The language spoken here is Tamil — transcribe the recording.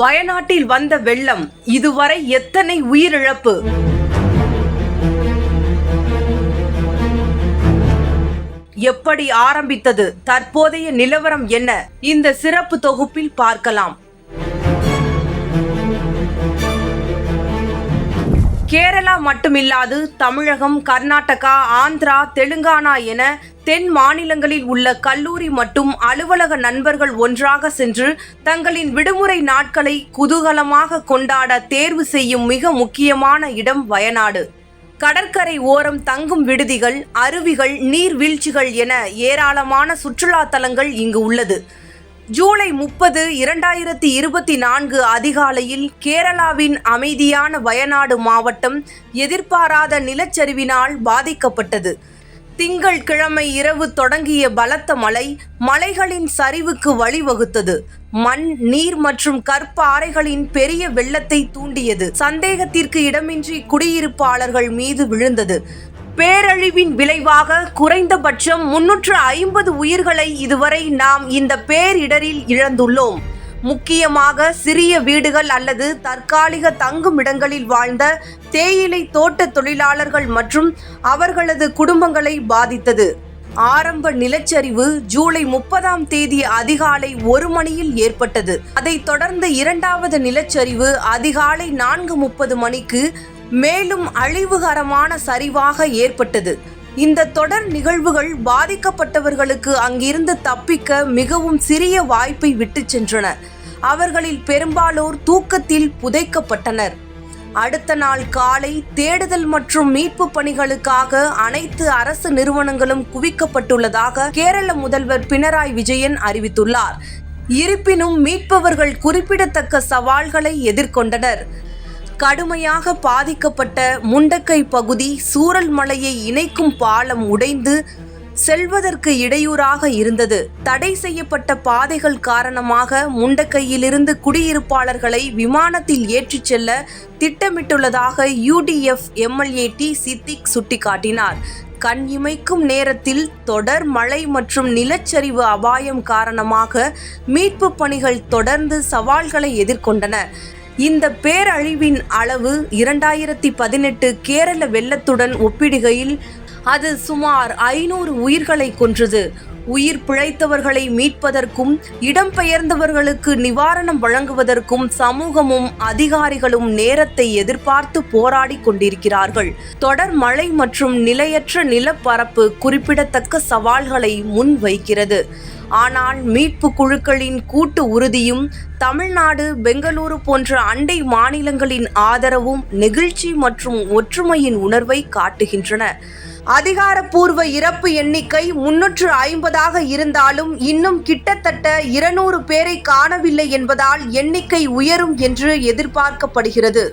வயநாட்டில் வந்த வெள்ளம் இதுவரை எத்தனை உயிரிழப்பு? எப்படி ஆரம்பித்தது? தற்போதைய நிலவரம் என்ன? இந்த சிறப்பு தொகுப்பில் பார்க்கலாம். கேரளா மட்டுமில்லாது தமிழகம் கர்நாடகா ஆந்திரா தெலுங்கானா என தென் மாநிலங்களில் உள்ள கல்லூரி மற்றும் அலுவலக நண்பர்கள் ஒன்றாக சென்று தங்களின் விடுமுறை நாட்களை குதூகலமாக கொண்டாட தேர்வு செய்யும் மிக முக்கியமான இடம் வயநாடு. கடற்கரை ஓரம் தங்கும் விடுதிகள் அருவிகள் நீர்வீழ்ச்சிகள் என ஏராளமான சுற்றுலா தலங்கள் இங்கு உள்ளது. ஜூலை முப்பது இரண்டாயிரத்தி இருபத்தி நான்கு அதிகாலையில் கேரளாவின் அமைதியான வயநாடு மாவட்டம் எதிர்பாராத நிலச்சரிவினால் பாதிக்கப்பட்டது. திங்கள் கிழமை இரவு தொடங்கிய பலத்த மழை மலைகளின் சரிவுக்கு வழிவகுத்தது. மண் நீர் மற்றும் கற்பாறைகளின் பெரிய வெள்ளத்தை தூண்டியது. சந்தேகத்திற்கு இடமின்றி குடியிருப்பாளர்கள் மீது விழுந்தது. பேரழிவின் விளைவாக குறைந்தபட்சம் முன்னூற்று ஐம்பது உயிர்களை இதுவரை நாம் இந்த பேரிடரில் இழந்துள்ளோம். முக்கியமாக சிறிய வீடுகள் அல்லது தற்காலிக தங்கும் இடங்களில் வாழ்ந்த தேயிலை தோட்ட தொழிலாளர்கள் மற்றும் அவர்களது குடும்பங்களை பாதித்தது. ஆரம்ப நிலச்சரிவு ஜூலை முப்பதாம் தேதி அதிகாலை ஒரு மணியில் ஏற்பட்டது. அதைத் தொடர்ந்து இரண்டாவது நிலச்சரிவு அதிகாலை நான்கு முப்பது மணிக்கு மேலும் அழிவுகரமான சரிவாக ஏற்பட்டது. இந்த தொடர் நிகழ்வுகள் பாதிக்கப்பட்டவர்களுக்கு அங்கிருந்து தப்பிக்க மிகவும் சிறிய வாய்ப்பை விட்டுச் சென்றன. அவர்களில் பெரும்பாலோர் தூக்கத்தில் புதைக்கப்பட்டனர். அடுத்த நாள் காலை தேடுதல் மற்றும் மீட்பு பணிகளுக்காக அனைத்து அரசு நிறுவனங்களும் குவிக்கப்பட்டுள்ளதாக கேரள முதல்வர் பினராயி விஜயன் அறிவித்துள்ளார். இருப்பினும் மீட்பவர்கள் குறிப்பிடத்தக்க சவால்களை எதிர்கொண்டனர். கடுமையாக பாதிக்கப்பட்ட முண்டக்கை பகுதி சூரல் மலையை இணைக்கும் பாலம் உடைந்து செல்வதற்கு இடையூறாக இருந்தது. தடை செய்யப்பட்ட பாதைகள் காரணமாக முண்டக்கையிலிருந்து குடியிருப்பாளர்களை விமானத்தில் ஏற்றிச் செல்ல திட்டமிட்டுள்ளதாக யூடிஎஃப் எம்எல்ஏ டி சித்திக் சுட்டிக்காட்டினார். கண் இமைக்கும் நேரத்தில் தொடர் மழை மற்றும் நிலச்சரிவு அபாயம் காரணமாக மீட்பு பணிகள் தொடர்ந்து சவால்களை எதிர்கொண்டன. இந்த பேரழிவின் அளவு இரண்டாயிரத்தி பதினெட்டு கேரள வெள்ளத்துடன் ஒப்பிடுகையில் அது சுமார் ஐநூறு உயிர்களை கொன்றது. உயிர் பிழைத்தவர்களை மீட்பதற்கும் இடம்பெயர்ந்தவர்களுக்கு நிவாரணம் வழங்குவதற்கும் சமூகமும் அதிகாரிகளும் நேரத்தை எதிர்பார்த்து போராடி கொண்டிருக்கிறார்கள். தொடர் மழை மற்றும் நிலையற்ற நிலப்பரப்பு குறிப்பிடத்தக்க சவால்களை முன்வைக்கிறது. ஆனால் மீட்பு குழுக்களின் கூட்டு உறுதியும் தமிழ்நாடு பெங்களூரு போன்ற அண்டை மாநிலங்களின் ஆதரவும் நெகிழ்ச்சி மற்றும் ஒற்றுமையின் உணர்வை காட்டுகின்றன. அதிகாரப்பூர்வ இறப்பு எண்ணிக்கை முன்னூற்று ஐம்பதாக இருந்தாலும் இன்னும் கிட்டத்தட்ட இருநூறு பேரை காணவில்லை என்பதால் எண்ணிக்கை உயரும் என்று எதிர்பார்க்கப்படுகிறது.